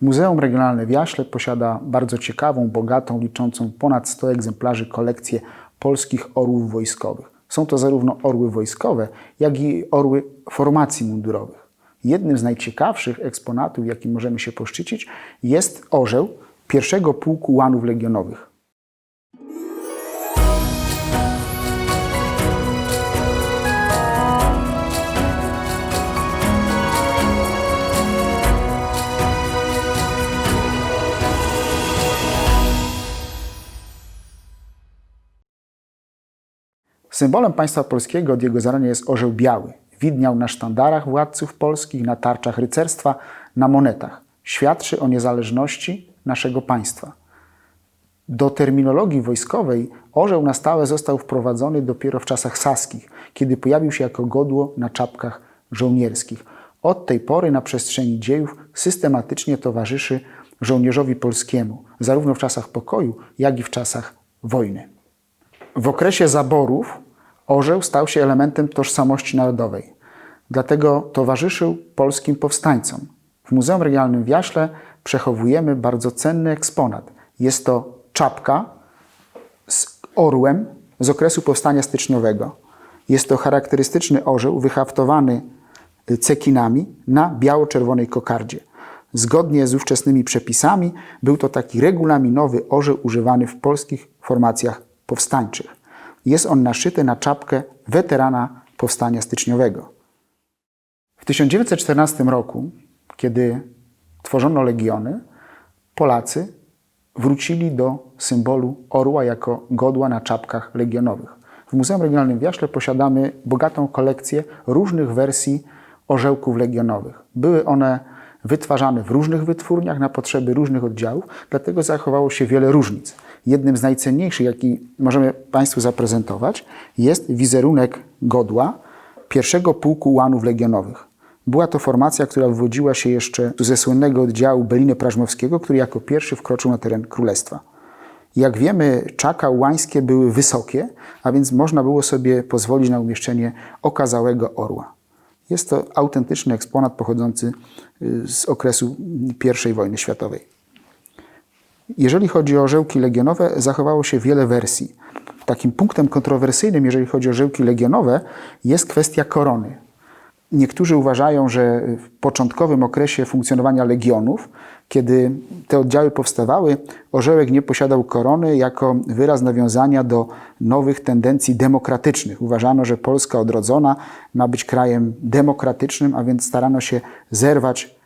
Muzeum Regionalne w Jaśle posiada bardzo ciekawą, bogatą, liczącą ponad 100 egzemplarzy kolekcję polskich orłów wojskowych. Są to zarówno orły wojskowe, jak i orły formacji mundurowych. Jednym z najciekawszych eksponatów, jakim możemy się poszczycić, jest orzeł pierwszego pułku łanów legionowych. Symbolem państwa polskiego od jego zarania jest orzeł biały. Widniał na sztandarach władców polskich, na tarczach rycerstwa, na monetach. Świadczy o niezależności naszego państwa. Do terminologii wojskowej orzeł na stałe został wprowadzony dopiero w czasach saskich, kiedy pojawił się jako godło na czapkach żołnierskich. Od tej pory na przestrzeni dziejów systematycznie towarzyszy żołnierzowi polskiemu, zarówno w czasach pokoju, jak i w czasach wojny. W okresie zaborów orzeł stał się elementem tożsamości narodowej. Dlatego towarzyszył polskim powstańcom. W Muzeum Regionalnym w Jaśle przechowujemy bardzo cenny eksponat. Jest to czapka z orłem z okresu powstania styczniowego. Jest to charakterystyczny orzeł wyhaftowany cekinami na biało-czerwonej kokardzie. Zgodnie z ówczesnymi przepisami był to taki regulaminowy orzeł używany w polskich formacjach powstańczych. Jest on naszyty na czapkę weterana powstania styczniowego. W 1914 roku, kiedy tworzono legiony, Polacy wrócili do symbolu orła jako godła na czapkach legionowych. W Muzeum Regionalnym w Jaśle posiadamy bogatą kolekcję różnych wersji orzełków legionowych. Były one wytwarzane w różnych wytwórniach na potrzeby różnych oddziałów, dlatego zachowało się wiele różnic. Jednym z najcenniejszych, jaki możemy Państwu zaprezentować, jest wizerunek godła pierwszego pułku łanów legionowych. Była to formacja, która wywodziła się jeszcze ze słynnego oddziału Beliny Prażmowskiego, który jako pierwszy wkroczył na teren królestwa. Jak wiemy, czaka łańskie były wysokie, a więc można było sobie pozwolić na umieszczenie okazałego orła. Jest to autentyczny eksponat pochodzący y, z okresu I wojny światowej. Jeżeli chodzi o orzełki legionowe, zachowało się wiele wersji. Takim punktem kontrowersyjnym, jeżeli chodzi o orzełki legionowe, jest kwestia korony. Niektórzy uważają, że w początkowym okresie funkcjonowania legionów, kiedy te oddziały powstawały, orzełek nie posiadał korony jako wyraz nawiązania do nowych tendencji demokratycznych. Uważano, że Polska odrodzona ma być krajem demokratycznym, a więc starano się zerwać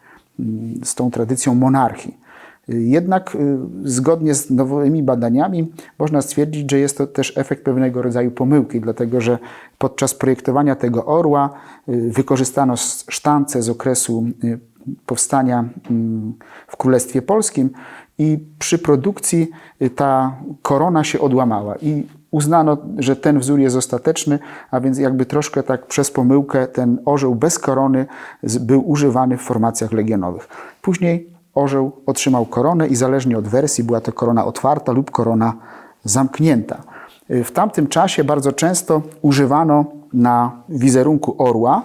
mm, z tą tradycją monarchii. Jednak y, zgodnie z nowymi badaniami można stwierdzić, że jest to też efekt pewnego rodzaju pomyłki, dlatego że podczas projektowania tego orła y, wykorzystano sztance z okresu y, powstania mm, w Królestwie Polskim i przy produkcji ta korona się odłamała i uznano, że ten wzór jest ostateczny, a więc jakby troszkę tak przez pomyłkę ten orzeł bez korony był używany w formacjach legionowych. Później orzeł otrzymał koronę i zależnie od wersji była to korona otwarta lub korona zamknięta. W tamtym czasie bardzo często używano na wizerunku orła,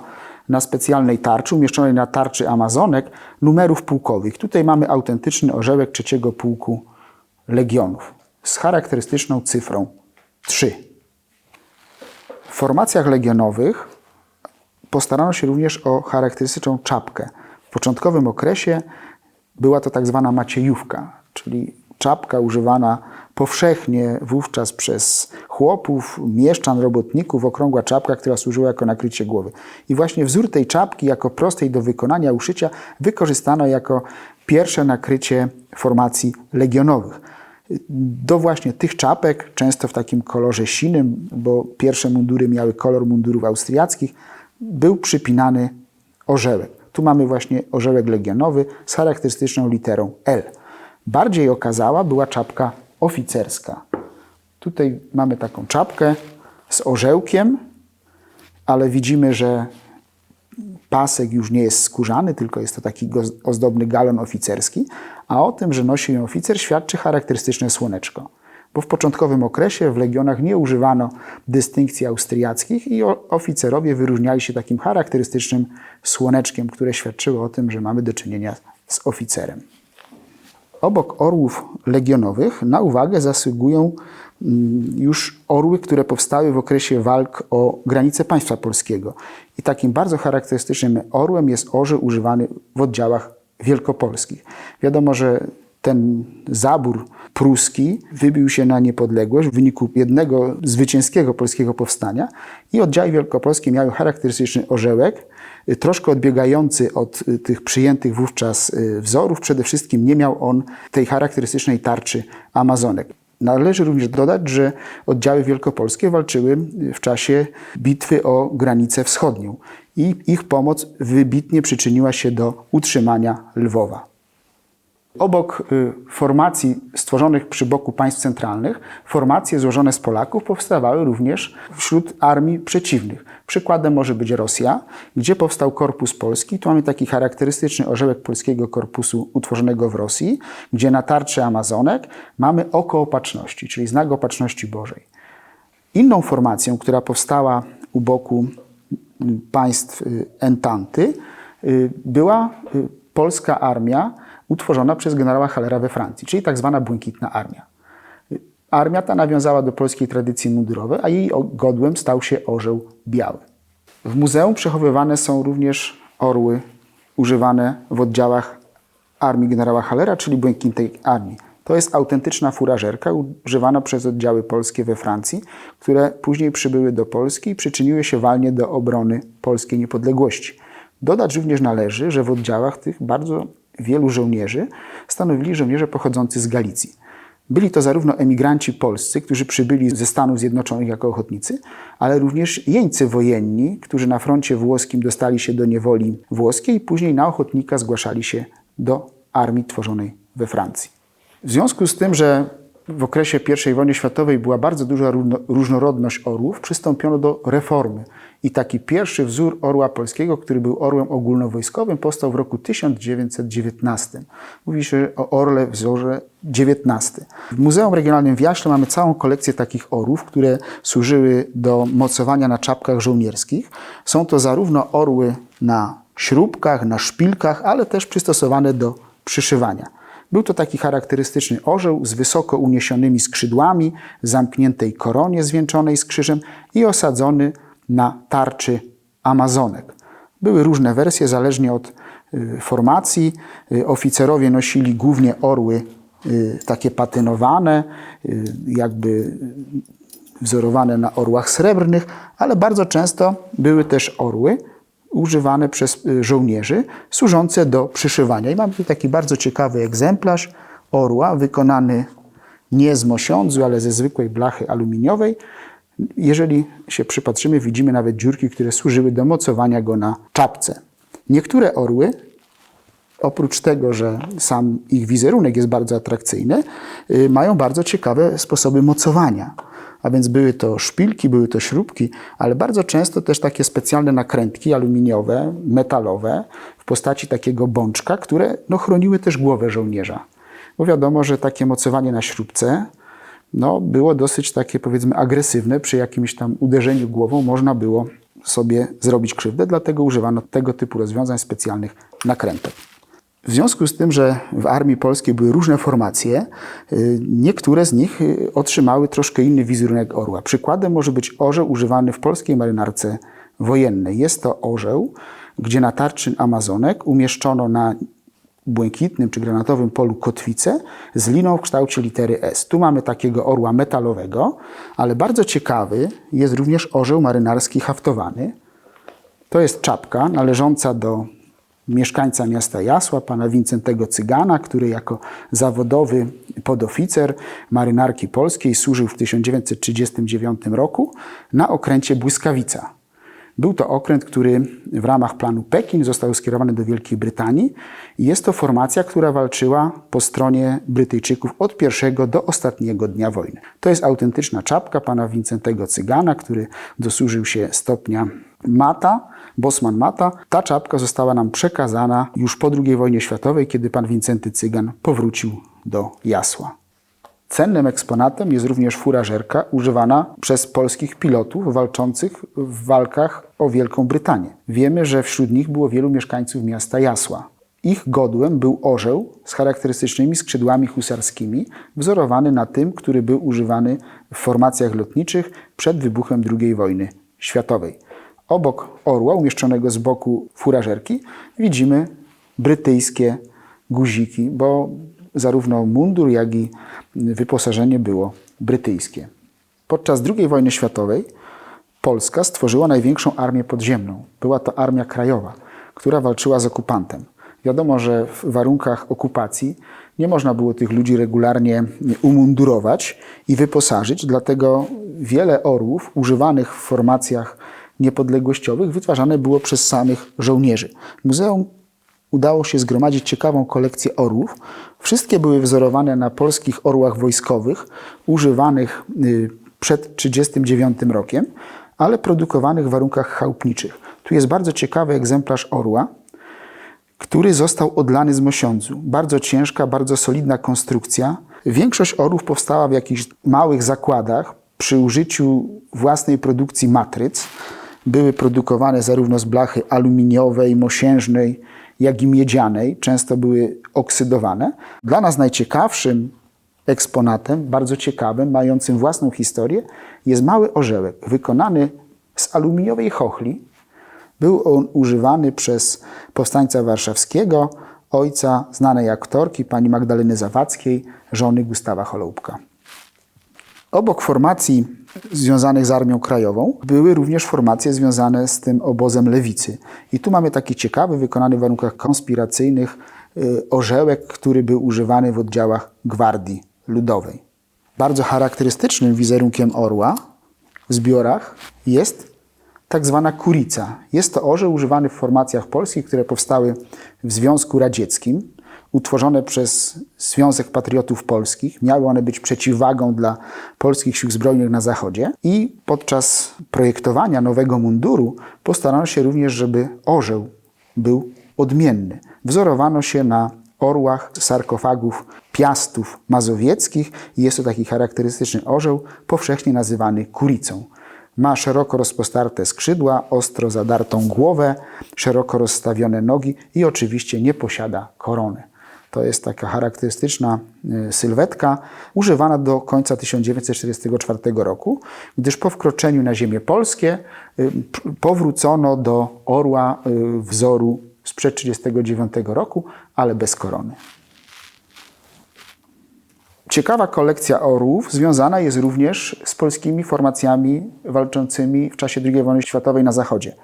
na specjalnej tarczy, umieszczonej na tarczy Amazonek, numerów pułkowych. Tutaj mamy autentyczny orzełek trzeciego pułku legionów z charakterystyczną cyfrą 3. W formacjach legionowych postarano się również o charakterystyczną czapkę. W początkowym okresie była to tak zwana maciejówka, czyli czapka używana powszechnie wówczas przez chłopów, mieszczan, robotników, okrągła czapka, która służyła jako nakrycie głowy. I właśnie wzór tej czapki, jako prostej do wykonania uszycia, wykorzystano jako pierwsze nakrycie formacji legionowych. Do właśnie tych czapek, często w takim kolorze sinym, bo pierwsze mundury miały kolor mundurów austriackich, był przypinany orzełek. Tu mamy właśnie orzełek legionowy z charakterystyczną literą L. Bardziej okazała była czapka oficerska. Tutaj mamy taką czapkę z orzełkiem, ale widzimy, że pasek już nie jest skórzany, tylko jest to taki ozdobny galon oficerski, a o tym, że nosi ją oficer, świadczy charakterystyczne słoneczko bo w początkowym okresie w legionach nie używano dystynkcji austriackich i oficerowie wyróżniali się takim charakterystycznym słoneczkiem, które świadczyło o tym, że mamy do czynienia z oficerem. Obok orłów legionowych na uwagę zasługują mm, już orły, które powstały w okresie walk o granice państwa polskiego. I takim bardzo charakterystycznym orłem jest orzeł używany w oddziałach wielkopolskich. Wiadomo, że ten zabór pruski wybił się na niepodległość w wyniku jednego zwycięskiego polskiego powstania i oddziały wielkopolskie miały charakterystyczny orzełek, troszkę odbiegający od y, tych przyjętych wówczas y, wzorów. Przede wszystkim nie miał on tej charakterystycznej tarczy Amazonek. Należy również dodać, że oddziały wielkopolskie walczyły w czasie bitwy o granicę wschodnią i ich pomoc wybitnie przyczyniła się do utrzymania Lwowa. Obok y, formacji stworzonych przy boku państw centralnych, formacje złożone z Polaków powstawały również wśród armii przeciwnych. Przykładem może być Rosja, gdzie powstał Korpus Polski. Tu mamy taki charakterystyczny orzełek polskiego korpusu utworzonego w Rosji, gdzie na tarczy Amazonek mamy oko opatrzności, czyli znak opatrzności Bożej. Inną formacją, która powstała u boku y, państw y, Entanty, była polska armia utworzona przez generała Hallera we Francji, czyli tak zwana Błękitna Armia. Armia ta nawiązała do polskiej tradycji mundurowej, a jej godłem stał się orzeł biały. W muzeum przechowywane są również orły używane w oddziałach armii generała Hallera, czyli Błękitnej Armii. To jest autentyczna furażerka używana przez oddziały polskie we Francji, które później przybyły do Polski i przyczyniły się walnie do obrony polskiej niepodległości. Dodać również należy, że w oddziałach tych bardzo wielu żołnierzy stanowili żołnierze pochodzący z Galicji. Byli to zarówno emigranci polscy, którzy przybyli ze Stanów Zjednoczonych jako ochotnicy, ale również jeńcy wojenni, którzy na froncie włoskim dostali się do niewoli włoskiej i później na ochotnika zgłaszali się do armii tworzonej we Francji. W związku z tym, że w okresie I wojny światowej była bardzo duża różnorodność orłów, przystąpiono do reformy. I taki pierwszy wzór orła polskiego, który był orłem ogólnowojskowym, powstał w roku 1919. Mówi się o orle wzorze XIX. W Muzeum Regionalnym w Jaśle mamy całą kolekcję takich orłów, które służyły do mocowania na czapkach żołnierskich. Są to zarówno orły na śrubkach, na szpilkach, ale też przystosowane do przyszywania. Był to taki charakterystyczny orzeł z wysoko uniesionymi skrzydłami, zamkniętej koronie zwieńczonej z krzyżem i osadzony na tarczy Amazonek. Były różne wersje, zależnie od y, formacji. Y, oficerowie nosili głównie orły y, takie patynowane, jakby wzorowane na orłach srebrnych, ale bardzo często były też orły używane przez żołnierzy, służące do przyszywania. I mamy tu taki bardzo ciekawy egzemplarz orła, wykonany nie z mosiądzu, ale ze zwykłej blachy aluminiowej, jeżeli się przypatrzymy, widzimy nawet dziurki, które służyły do mocowania go na czapce. Niektóre orły, oprócz tego, że sam ich wizerunek jest bardzo atrakcyjny, y, mają bardzo ciekawe sposoby mocowania. A więc były to szpilki, były to śrubki, ale bardzo często też takie specjalne nakrętki aluminiowe, metalowe, w postaci takiego bączka, które no, chroniły też głowę żołnierza. Bo wiadomo, że takie mocowanie na śrubce no, było dosyć takie powiedzmy agresywne. Przy jakimś tam uderzeniu głową można było sobie zrobić krzywdę, dlatego używano tego typu rozwiązań specjalnych nakrętek. W związku z tym, że w armii polskiej były różne formacje, y, niektóre z nich y, otrzymały troszkę inny wizerunek orła. Przykładem może być orzeł używany w polskiej marynarce wojennej. Jest to orzeł, gdzie na tarczy Amazonek umieszczono na błękitnym czy granatowym polu kotwicę z liną w kształcie litery S. Tu mamy takiego orła metalowego, ale bardzo ciekawy jest również orzeł marynarski haftowany. To jest czapka należąca do mieszkańca miasta Jasła, pana Wincentego Cygana, który jako zawodowy podoficer marynarki polskiej służył w 1939 roku na okręcie Błyskawica. Był to okręt, który w ramach planu Pekin został skierowany do Wielkiej Brytanii jest to formacja, która walczyła po stronie Brytyjczyków od pierwszego do ostatniego dnia wojny. To jest autentyczna czapka pana Wincentego Cygana, który dosłużył się stopnia mata, bosman mata. Ta czapka została nam przekazana już po II wojnie światowej, kiedy pan Wincenty Cygan powrócił do Jasła. Cennym eksponatem jest również furażerka używana przez polskich pilotów walczących w walkach o Wielką Brytanię. Wiemy, że wśród nich było wielu mieszkańców miasta Jasła. Ich godłem był orzeł z charakterystycznymi skrzydłami husarskimi, wzorowany na tym, który był używany w formacjach lotniczych przed wybuchem II wojny światowej. Obok orła, umieszczonego z boku furażerki, widzimy brytyjskie guziki, bo zarówno mundur, jak i wyposażenie było brytyjskie. Podczas II wojny światowej Polska stworzyła największą armię podziemną. Była to armia krajowa, która walczyła z okupantem. Wiadomo, że w warunkach okupacji nie można było tych ludzi regularnie umundurować i wyposażyć, dlatego wiele orłów używanych w formacjach niepodległościowych wytwarzane było przez samych żołnierzy. Muzeum udało się zgromadzić ciekawą kolekcję orłów. Wszystkie były wzorowane na polskich orłach wojskowych, używanych y, przed 1939 rokiem, ale produkowanych w warunkach chałupniczych. Tu jest bardzo ciekawy egzemplarz orła, który został odlany z mosiądzu. Bardzo ciężka, bardzo solidna konstrukcja. Większość orłów powstała w jakichś małych zakładach przy użyciu własnej produkcji matryc. Były produkowane zarówno z blachy aluminiowej, mosiężnej, jak i miedzianej. Często były oksydowane. Dla nas najciekawszym eksponatem, bardzo ciekawym, mającym własną historię, jest mały orzełek wykonany z aluminiowej chochli. Był on używany przez powstańca warszawskiego, ojca znanej aktorki, pani Magdaleny Zawadzkiej, żony Gustawa Holoubka. Obok formacji związanych z Armią Krajową były również formacje związane z tym obozem lewicy. I tu mamy taki ciekawy, wykonany w warunkach konspiracyjnych y, orzełek, który był używany w oddziałach Gwardii Ludowej. Bardzo charakterystycznym wizerunkiem orła w zbiorach jest tak zwana kurica. Jest to orzeł używany w formacjach polskich, które powstały w Związku Radzieckim, utworzone przez Związek Patriotów Polskich. Miały one być przeciwwagą dla polskich sił zbrojnych na Zachodzie. I podczas projektowania nowego munduru postarano się również, żeby orzeł był odmienny. Wzorowano się na orłach sarkofagów piastów mazowieckich i jest to taki charakterystyczny orzeł, powszechnie nazywany kuricą. Ma szeroko rozpostarte skrzydła, ostro zadartą głowę, szeroko rozstawione nogi i oczywiście nie posiada korony. To jest taka charakterystyczna y, sylwetka, używana do końca 1944 roku, gdyż po wkroczeniu na ziemię polskie y, powrócono do orła y, wzoru sprzed 1939 roku, ale bez korony. Ciekawa kolekcja orłów związana jest również z polskimi formacjami walczącymi w czasie II wojny światowej na Zachodzie.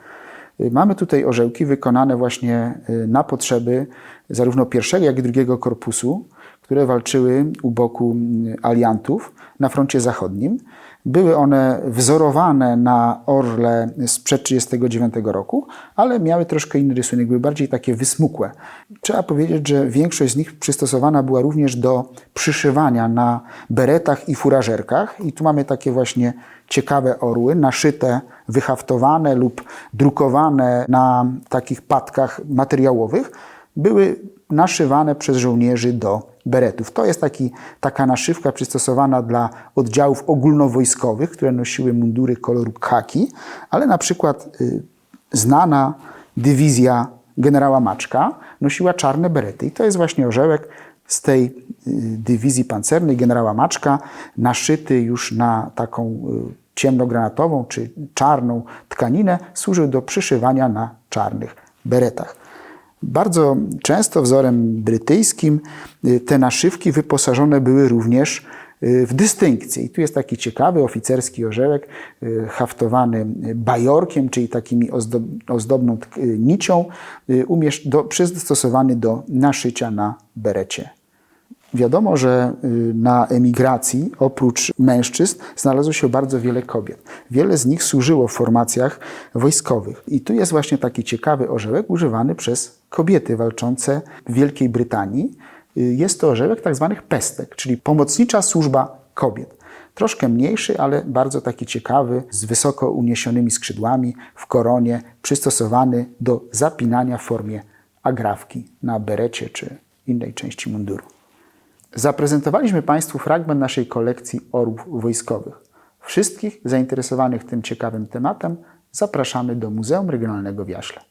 Mamy tutaj orzełki wykonane właśnie y, na potrzeby zarówno pierwszego, jak i drugiego korpusu, które walczyły u boku y, aliantów na froncie zachodnim. Były one wzorowane na orle sprzed 1939 roku, ale miały troszkę inny rysunek, były bardziej takie wysmukłe. Trzeba powiedzieć, że większość z nich przystosowana była również do przyszywania na beretach i furażerkach. I tu mamy takie właśnie ciekawe orły, naszyte, wyhaftowane lub drukowane na takich patkach materiałowych. Były naszywane przez żołnierzy do beretów. To jest taki, taka naszywka przystosowana dla oddziałów ogólnowojskowych, które nosiły mundury koloru khaki, ale na przykład y, znana dywizja generała Maczka nosiła czarne berety. I to jest właśnie orzełek z tej y, dywizji pancernej generała Maczka, naszyty już na taką y, ciemnogranatową czy czarną tkaninę, służył do przyszywania na czarnych beretach. Bardzo często wzorem brytyjskim y, te naszywki wyposażone były również y, w dystynkcje. I tu jest taki ciekawy oficerski orzełek y, haftowany bajorkiem, czyli takimi ozdobną nicią, przystosowany do naszycia na berecie. Wiadomo, że y, na emigracji oprócz mężczyzn znalazło się bardzo wiele kobiet. Wiele z nich służyło w formacjach wojskowych. I tu jest właśnie taki ciekawy orzełek używany przez kobiety walczące w Wielkiej Brytanii. Y, jest to orzełek tak zwanych pestek, czyli pomocnicza służba kobiet. Troszkę mniejszy, ale bardzo taki ciekawy, z wysoko uniesionymi skrzydłami w koronie, przystosowany do zapinania w formie agrafki na berecie czy innej części munduru. Zaprezentowaliśmy Państwu fragment naszej kolekcji orłów wojskowych. Wszystkich zainteresowanych tym ciekawym tematem zapraszamy do Muzeum Regionalnego w Jaśle.